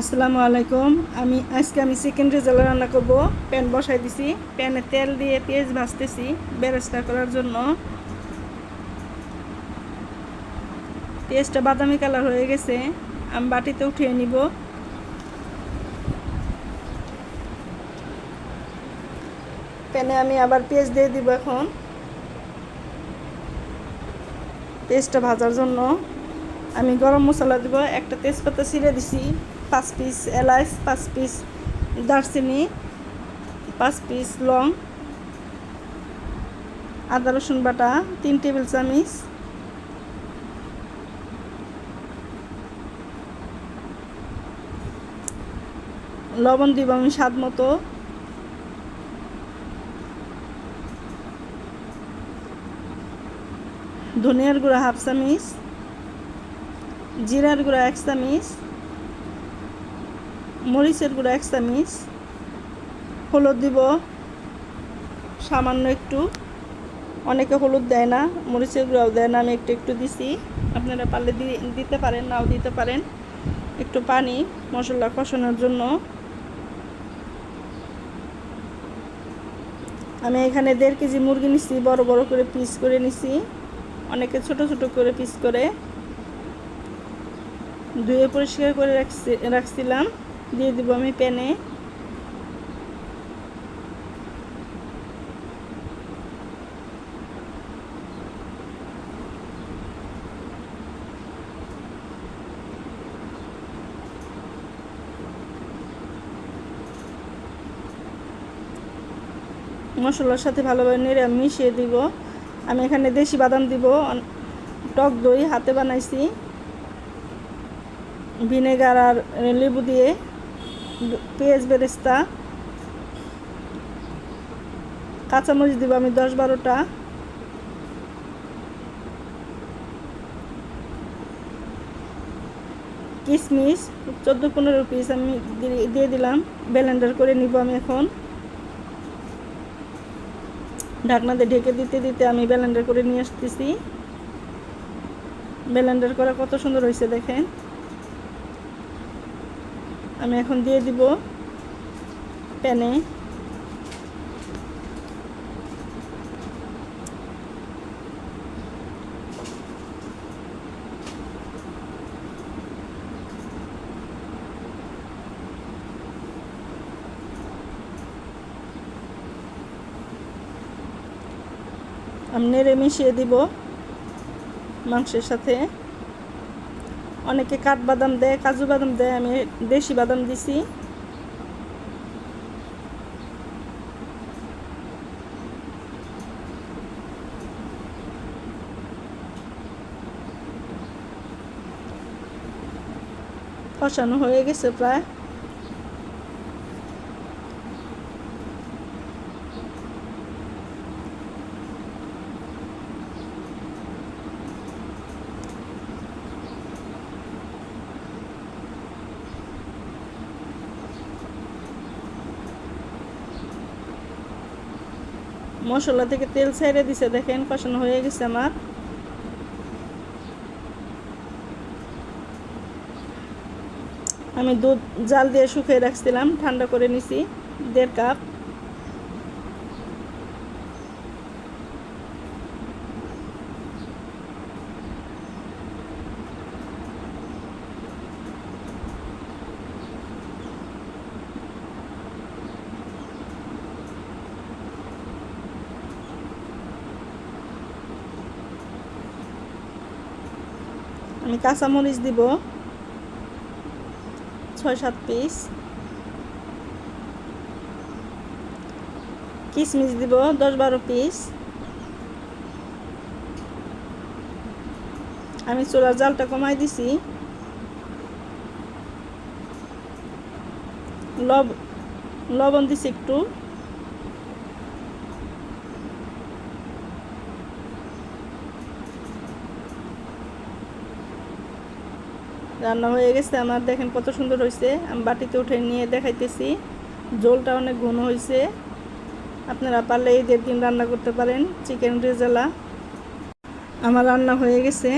আসসালামু আলাইকুম। আমি আজকে আমি চিকেন রেজাল্ট রান্না করব। প্যান বসাই দিছি। প্যানে তেল দিয়ে পেঁয়াজ ভাজতেছি বেরেস্তা করার জন্য। পেঁয়াজটা বাদামি কালার হয়ে গেছে। আমি বাটিতে উঠিয়ে নিব। প্যানে আমি আবার পেঁয়াজ দিয়ে দিব এখন। পেঁয়াজটা ভাজার জন্য। আমি গরম মশলা দিব। একটা তেজপাতা ছিঁড়ে দিছি। পাঁচ পিস এলাচ পাঁচ পিস, দারচিনি পাঁচ পিস, লং, আদা, রসুন বাটা, তিন টেবিল চামিচ। লবণ দিব আমি স্বাদ মতো। ধনিয়ার গুঁড়া হাফ চামিচ। জিরার গুঁড়া এক চামিচ। মরিচের গুঁড়া এক চামিচ হলুদ দিব, সামান্য একটু। অনেকে হলুদ দেয় না, মরিচের গুঁড়াও দেয় না, আমি একটু একটু দিছি। আপনারা পারলে দিতে পারেন, নাও দিতে পারেন। একটু পানি, মশলা কষানোর জন্য। আমি এখানে দেড় কেজি মুরগি নিছি, বড় বড় করে পিস করে নিছি। অনেকে ছোট ছোট করে পিস করে। ধুয়ে পরিষ্কার করে রাখছি, রাখছিলাম। দিয়ে দিব আমি প্যানে। মশলার সাথে ভালোভাবে নেড়ে মিশিয়ে দিব। আমি এখানে দেশি বাদাম দিব টক দই হাতে বানাইছি। ভিনেগার আর লেবু দিয়ে। পেঁয়াজ বেরেস্তা। কাঁচামরিচ দিব আমি দশ বারোটা। কিশমিশ চোদ্দ পনেরো পিস আমি দিয়ে দিলাম। ব্লেন্ডার করে নিব আমি এখন। ঢাকনাতে ঢেকে দিতে দিতে আমি ব্লেন্ডার করে নিয়ে আসতেছি। ব্লেন্ডার করা কত সুন্দর হয়েছে দেখেন। আমি এখন দিয়ে দিব প্যানে। আমি নেড়ে মিশিয়ে দিব মাংসের সাথে। অনেকে কাঠবাদাম দেয় কাজু বাদাম দেয় আমি দেশি বাদাম দিছি। কষানো হয়ে গেছে প্রায়। মশলা থেকে তেল ছেড়ে দিছে, দেখেন কষানো হয়ে গেছে আমার। আমি দুধ জাল দিয়ে শুকিয়ে রাখছিলাম, ঠান্ডা করে নিছি, দেড় কাপ। আমি কাঁচামরিচ দিব। ছয়, সাত পিস কিশমিশ দিব, দশ, বারো পিস আমি চোলার জালটা কমাই দিছি। লব লবণ দিছি একটু। রান্না হয়ে গেছে। আমার দেখেন কত সুন্দর হয়েছে আমি বাটিতে উঠে নিয়ে দেখাইতেছি। জলটা অনেক ঘন হয়েছে আপনারা পারলে এই দিন রান্না করতে পারেন। চিকেন রেজালা। আমার রান্না হয়ে গেছে।